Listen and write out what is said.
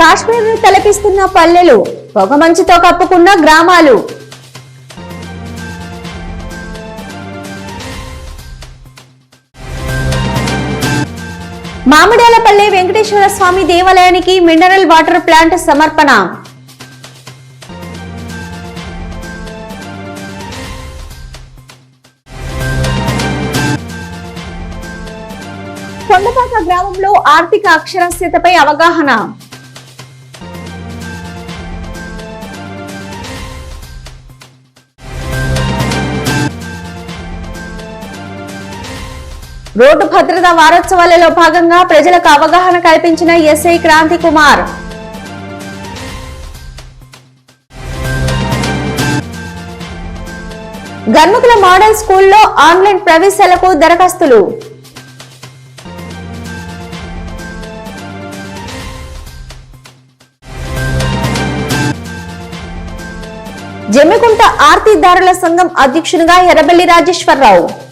కాశ్మీర్ తలపిస్తున్న పల్లెలు పొగమంచుతో కప్పుకున్న గ్రామాలు. మామిడాలపల్లె వెంకటేశ్వర స్వామి దేవాలయానికి మినరల్ వాటర్ ప్లాంట్ సమర్పణ. కొండపాక గ్రామంలో ఆర్థిక అక్షరాస్యతపై అవగాహన. రోడ్డు భద్రత వారోత్సవాలలో భాగంగా ప్రజలకు అవగాహన కల్పించిన ఎస్ఐ క్రాంతి కుమార్. గన్ముకుల మోడల్ స్కూల్లో ఆన్లైన్ ప్రవేశాలకు దరఖాస్తులు. జమ్మికుంట ఆర్తిదారుల సంఘం అధ్యక్షునిగా ఎర్రబెల్లి రాజేశ్వరరావు.